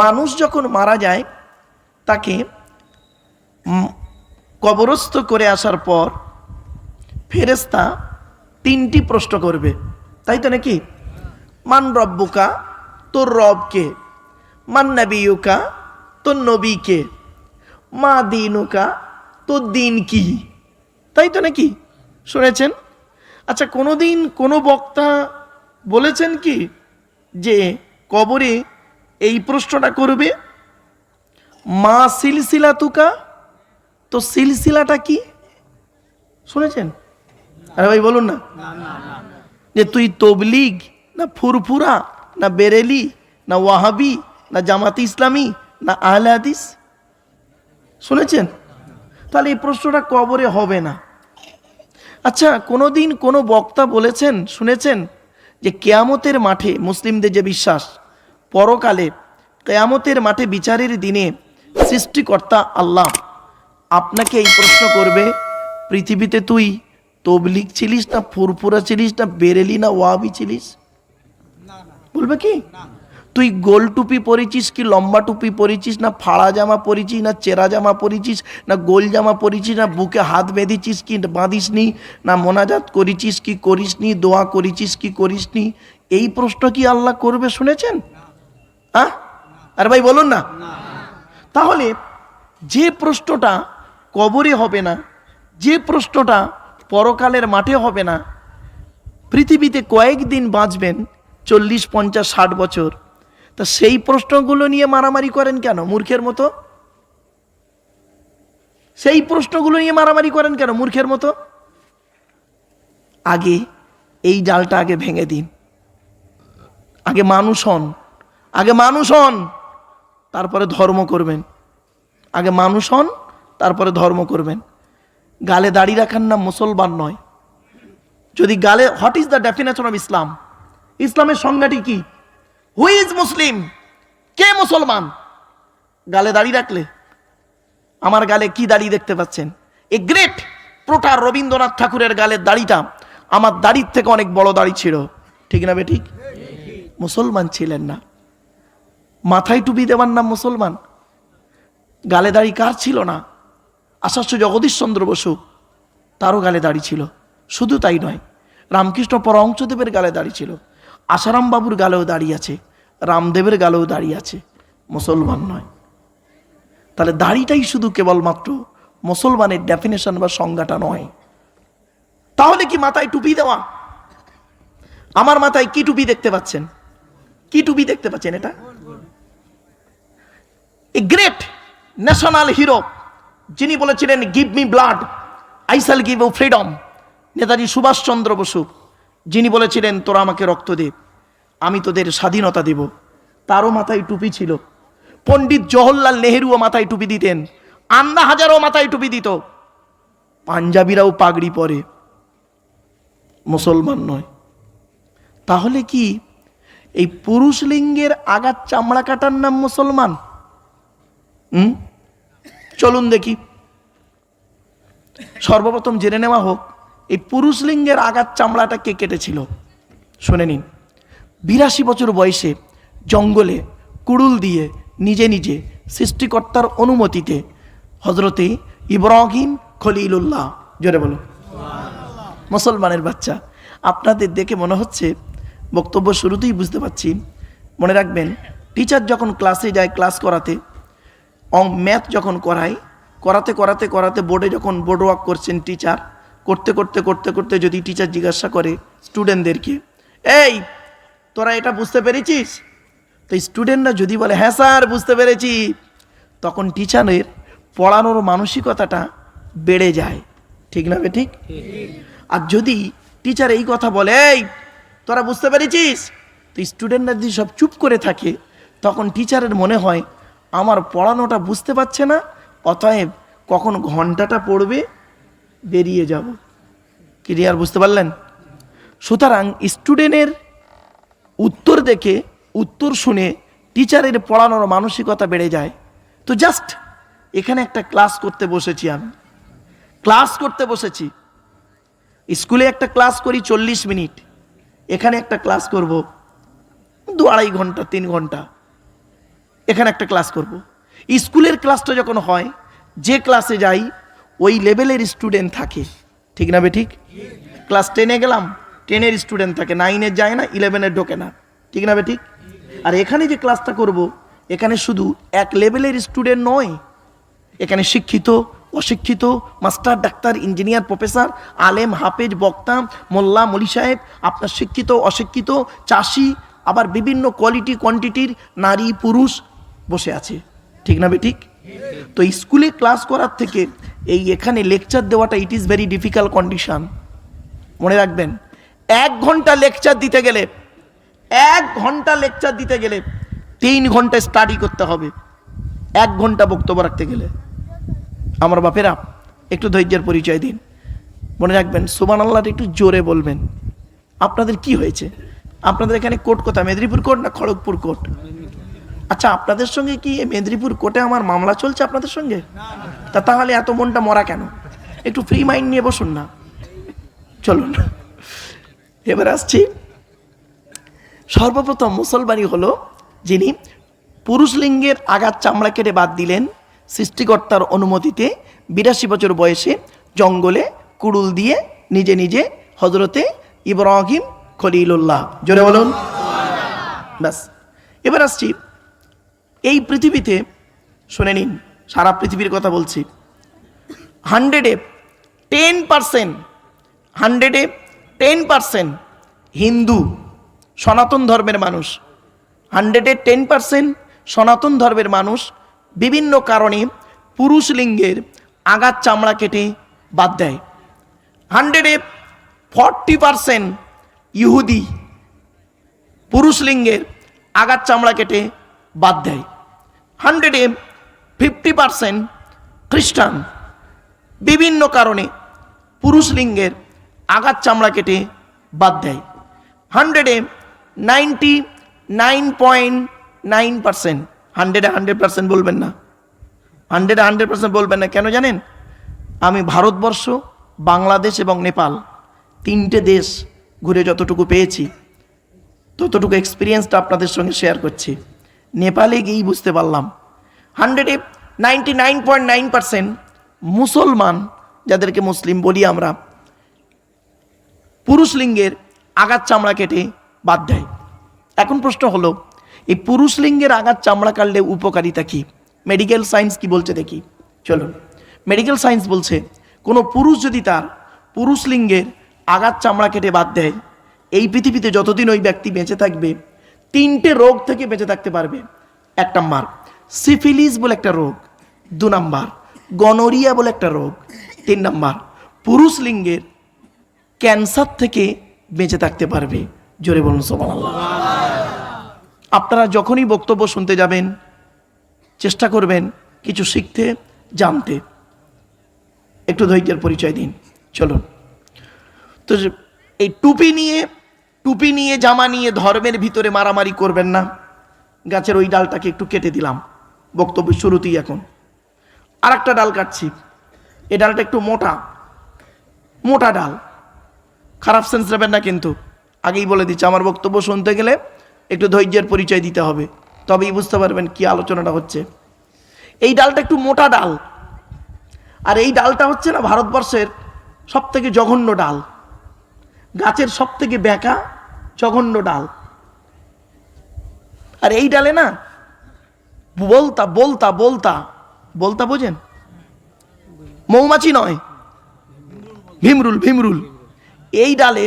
মানুষ যখন মারা যায়, তাকে কবরস্থ করে আসার পর ফেরেস্তা তিনটি প্রশ্ন করবে। তাই তো নাকি? মান রব্বুকা, তোর রবকে মান নবীকা তোর নবীকে মা দিনুকা, তোর দিন কি? তাই তো নাকি? শুনেছেন? আচ্ছা কোনো দিন কোনো বক্তা বলেছেন কি যে কবরে এই প্রশ্নটা করবে, মা সিলসিলা তুকা তো সিলসিলাটা কি? শুনেছেন? আরে ভাই, বলুন না। যে তুই তবলিগ না ফুরফুরা না বেরেলি না ওয়াহাবি না জামাত ইসলামী না আহলে হাদিস? শুনেছেন? তাহলে এই প্রশ্নটা কবরে হবে না। আচ্ছা কোনোদিন কোনো বক্তা বলেছেন, শুনেছেন যে কেয়ামতের মাঠে মুসলিমদের যে বিশ্বাস পরকালে কেয়ামতের মাঠে বিচারের দিনে সৃষ্টিকর্তা আল্লাহ আপনাকে এই প্রশ্ন করবে, পৃথিবীতে তুই তবলিক ছিলিস না, ফুরফুরা ছিলিস না, বেরেলি না ওয়াবি ছিলিস? বলবে কি? তুই গোল টুপি পরেছিস কি, লম্বা টুপি পরেছিস না, ফাড়া জামা পরেছিস না, চেরা জামা পরেছিস না, গোল জামা পরেছিস না, বুকে হাত বেঁধেছিস কি, বাঁধিসনি না, মোনাজাত করেছিস কি, করিসনি, দোয়া করেছিস কি, করিসনি? এই প্রশ্ন কি আল্লাহ করবে শুনেছেন? হ্যাঁ? আর ভাই, বলুন না। তাহলে যে প্রশ্নটা কবরে হবে না, যে প্রশ্নটা পরকালের মাঠে হবে না, পৃথিবীতে কয়েকদিন বাঁচবেন চল্লিশ, পঞ্চাশ, ষাট বছর, তা সেই প্রশ্নগুলো নিয়ে মারামারি করেন কেন মূর্খের মতো? সেই প্রশ্নগুলো নিয়ে মারামারি করেন কেন মূর্খের মতো? আগে এই জালটা আগে ভেঙে দিন। আগে মানুষ হন। আগে মানুষ হন, তারপরে ধর্ম করবেন। আগে মানুষ হন, তারপরে ধর্ম করবেন। গালে দাড়ি রাখার নাম মুসলমান নয়। যদি গালে what is the definition of Islam ইসলামের সংজ্ঞাটি কি? হু ইজ মুসলিম কে মুসলমান? গালে দাড়ি রাখলে? আমার গালে কি দাড়ি দেখতে পাচ্ছেন? এ গ্রেট প্রোটার রবীন্দ্রনাথ ঠাকুরের গালের দাড়িটা আমার দাড়ির থেকে অনেক বড় দাড়ি ছিল। ঠিক না বে ঠিক? মুসলমান ছিলেন না। মাথায় টুপি দেওয়ার নাম মুসলমান। গালে দাড়ি কার ছিল না? আচার্য জগদীশ চন্দ্র বসু, তারও গালে দাড়ি ছিল। শুধু তাই নয়, রামকৃষ্ণ পরহংসদেবের গালে দাড়ি ছিল। আসারাম বাবুর গালেও দাড়ি আছে, রামদেবের গালেও দাড়ি আছে, মুসলমান নয়। তাহলে দাড়িটাই শুধু কেবলমাত্র মুসলমানের ডেফিনেশন বা সংজ্ঞাটা নয়। তাহলে কি মাথায় টুপি দেওয়া? আমার মাথায় কি টুপি দেখতে পাচ্ছেন? কি টুপি দেখতে পাচ্ছেন এটা? এ গ্রেট ন্যাশনাল হিরো যিনি বলেছিলেন give me blood I shall give you freedom Netaji Subhas Chandra Bose, যিনি বলেছিলেন, তোরা আমাকে রক্ত দে, আমি তোদের স্বাধীনতা দেব। তারও মাথায় টুপি ছিল। পণ্ডিত জওহরলাল নেহেরুও মাথায় টুপি দিতেন। আন্না হাজারও মাথায় টুপি দিত। পাঞ্জাবিরাও পাগড়ি পরে। মুসলমান নয়। তাহলে কি এই পুরুষ লিঙ্গের আগার চামড়া কাটার নাম মুসলমান? হুম? চলুন দেখি। সর্বপ্রথম জেনে নেওয়া হোক, এই পুরুষ লিঙ্গের আগার চামড়াটা কে কেটেছিল? শুনে নিন। বিরাশি বছর বয়সে জঙ্গলে কুড়ুল দিয়ে নিজে নিজে সৃষ্টিকর্তার অনুমতিতে হজরতে ইব্রাহিম খলিলুল্লাহ, জোরে বলো মুসলমানের বাচ্চা। আপনাদের দেখে মনে হচ্ছে, বক্তব্য শুরুতেই বুঝতে পারছি। মনে রাখবেন টিচার যখন ক্লাসে যায় ক্লাস করাতে ম্যাথ যখন করায় করাতে করাতে করাতে বোর্ডে যখন বোর্ড ওয়ার্ক করছেন টিচার, করতে করতে করতে করতে যদি টিচার জিজ্ঞাসা করে স্টুডেন্টদেরকে, এই, তোরা এটা বুঝতে পেরেছিস? তো স্টুডেন্টরা যদি বলে হ্যাঁ স্যার, বুঝতে পেরেছি, তখন টিচারের পড়ানোর মানসিকতাটা বেড়ে যায়। ঠিক না ঠিক? আর যদি টিচার এই কথা বলে, এই, তোরা বুঝতে পেরেছিস? তো স্টুডেন্টরা যদি সব চুপ করে থাকে, তখন টিচারের মনে হয় আমার পড়ানোটা বুঝতে পারছে না, অতএব কখন ঘন্টাটা পড়বে বেরিয়ে যাব। ক্লিয়ার বুঝতে পারলেন? সুতরাং স্টুডেন্টের উত্তর দেখে, উত্তর শুনে টিচারের পড়ানোর মানসিকতা বেড়ে যায়। তো জাস্ট এখানে একটা ক্লাস করতে বসেছি আমি। ক্লাস করতে বসেছি। স্কুলে একটা ক্লাস করি চল্লিশ মিনিট। এখানে একটা ক্লাস করব দু আড়াই ঘণ্টা, তিন ঘণ্টা। এখানে একটা ক্লাস করব। স্কুলের ক্লাসটা যখন হয়, যে ক্লাসে যাই, ওই লেভেলের স্টুডেন্ট থাকে। ঠিক না বে ঠিক? ক্লাস টেনে গেলাম, টেনের স্টুডেন্ট থাকে নাইনের যায় না ইলেভেনের ঢোকে না। ঠিক না বে ঠিক? আর এখানে যে ক্লাসটা করব, এখানে শুধু এক লেভেলের স্টুডেন্ট নয়, এখানে শিক্ষিত, অশিক্ষিত, মাস্টার, ডাক্তার, ইঞ্জিনিয়ার, প্রফেসর, আলেম, হাফেজ, বক্তা, মোল্লা, মলি সাহেব, আপনার শিক্ষিত, অশিক্ষিত, চাষি, আবার বিভিন্ন কোয়ালিটি, কোয়ান্টিটির নারী, পুরুষ বসে আছে। ঠিক না ঠিক? তো স্কুলে ক্লাস করার থেকে এই এখানে লেকচার দেওয়াটা it is very difficult condition মনে রাখবেন, এক ঘণ্টা লেকচার দিতে গেলে, এক ঘণ্টা লেকচার দিতে গেলে তিন ঘণ্টা স্টাডি করতে হবে। এক ঘণ্টা বক্তব্য রাখতে গেলে। আমার বাপেরা, একটু ধৈর্যের পরিচয় দিন। মনে রাখবেন সুবান আল্লাহটা একটু জোরে বলবেন। আপনাদের কি হয়েছে? আপনাদের এখানে কোর্ট কোথায়? মেদিনীপুর কোর্ট না খড়গপুর কোর্ট? আচ্ছা আপনাদের সঙ্গে কি মেদিনীপুর কোর্টে আমার মামলা চলছে আপনাদের সঙ্গে? তা তাহলে এত মনটা মরা কেন? একটু ফ্রি মাইন্ড নিয়ে বসুন না। চলুন। এবার আসছি। সর্বপ্রথম মুসলমানই হলো যিনি পুরুষ লিঙ্গের আঘাত চামড়া কেটে বাদ দিলেন সৃষ্টিকর্তার অনুমতিতে বিরাশি বছর বয়সে জঙ্গলে কুড়ুল দিয়ে নিজে নিজে হজরতে ইব্রাহিম খলিলুল্লাহ। জোরে বলুন। ব্যাস। এবার আসছি এই পৃথিবীতে, শুনে নিন, সারা পৃথিবীর কথা বলছি হান্ড্রেডে টেন পারসেন্ট হান্ড্রেডে টেন পারসেন্ট হিন্দু, সনাতন ধর্মের মানুষ হান্ড্রেডে টেন পারসেন্ট সনাতন ধর্মের মানুষ, বিভিন্ন কারণে পুরুষ লিঙ্গের আঘাত চামড়া কেটে বাদ দেয়। হান্ড্রেডে ফর্টি পারসেন্ট ইহুদি, পুরুষ লিঙ্গের আঘাত চামড়া কেটে বাদ দেয়। হান্ড্রেডে ফিফটি পারসেন্ট খ্রিস্টান। বিভিন্ন কারণে পুরুষ লিঙ্গের আঘাত চামড়া কেটে বাদ দেয়। হান্ড্রেডে ninety nine point nine percent. হান্ড্রেডে হান্ড্রেড পার্সেন্ট বলবেন না। হান্ড্রেডে হান্ড্রেড পার্সেন্ট বলবেন না। কেন জানেন? আমি ভারতবর্ষ, বাংলাদেশ এবং নেপাল তিনটে দেশ ঘুরে যতটুকু পেয়েছি, ততটুকু এক্সপিরিয়েন্সটা আপনাদের সঙ্গে শেয়ার করছি। নেপালে গিয়েই বুঝতে পারলাম। হান্ড্রেডে ninety nine point nine percent মুসলমান, যাদেরকে মুসলিম বলি আমরা, পুরুষ লিঙ্গের আঘাত চামড়া কেটে বাদ দেয়। এখন প্রশ্ন হলো, এই পুরুষ লিঙ্গের আঘাত চামড়া কাটলে উপকারিতা কি? মেডিকেল সায়েন্স কি বলছে দেখি। চলুন মেডিকেল সায়েন্স বলছে, কোনো পুরুষ যদি তার পুরুষ লিঙ্গের আঘাত চামড়া কেটে বাদ দেয়, এই পৃথিবীতে যতদিন ওই ব্যক্তি বেঁচে থাকবে তিনটে রোগ থেকে বেঁচে থাকতে পারবে। এক নাম্বার সিফিলিস বলে একটা রোগ। দু নাম্বার, গনোরিয়া বলে একটা রোগ। তিন নাম্বার, পুরুষ লিঙ্গের ক্যান্সার থেকে বেঁচে থাকতে পারবে। জোরে বলুন সোমান আপনারা যখনই বক্তব্য শুনতে যাবেন, চেষ্টা করবেন কিছু শিখতে, জানতে। একটু ধৈর্যের পরিচয় দিন। চলুন। তো এই টুপি নিয়ে টুপি নিয়ে, জামা নিয়ে ধর্মের ভিতরে মারামারি করবেন না। গাছের ওই ডালটাকে একটু কেটে দিলাম। বক্তব্য শুরুতেই এখন। আর একটা ডাল কাটছি। এই ডালটা একটু মোটা। মোটা ডাল। খারাপ সেন্স নেবেন না কিন্তু। আগেই বলে দিচ্ছি, আমার বক্তব্য শুনতে গেলে একটু ধৈর্যের পরিচয় দিতে হবে। তবেই বুঝতে পারবেন কি আলোচনাটা হচ্ছে। এই ডালটা একটু মোটা ডাল। আর এই ডালটা হচ্ছে না ভারতবর্ষের সব থেকে জঘন্য ডাল। গাছের সব থেকে বেঁকা জঘন্য ডাল। আর এই ডালে না, বলতা বলতা বলতা। বলতা বোঝেন? মৌমাছি নয়। ভীমরুল ভীমরুল। এই ডালে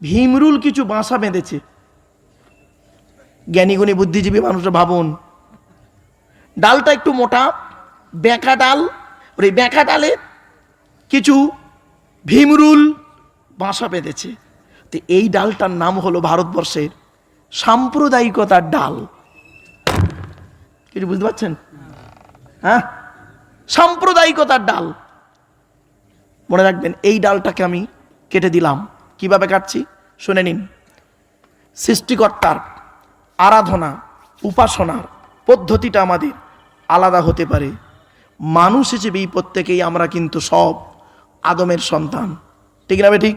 ভীমরুল কিছু বাসা বেঁধেছে। জ্ঞানীগুণী বুদ্ধিজীবী মানুষরা ভাবুন, ডালটা একটু মোটা, বেঁকা ডাল ওই বেঁকা ডালে কিছু ভীমরুল বাসা বেঁধেছে। তো এই ডালটার নাম হলো ভারতবর্ষের সাম্প্রদায়িকতার ডাল। কিছু বুঝতে পারছেন? হ্যাঁ? সাম্প্রদায়িকতার ডাল। মনে রাখবেন, এই ডালটাকে আমি কেটে দিলাম। কীভাবে কাটছি? শুনে নিন। সৃষ্টিকর্তার আরাধনা উপাসনার পদ্ধতিটা আমাদের আলাদা হতে পারে। মানুষ হিসেবেই প্রত্যেকেই আমরা কিন্তু সব আদমের সন্তান। ঠিক না ঠিক?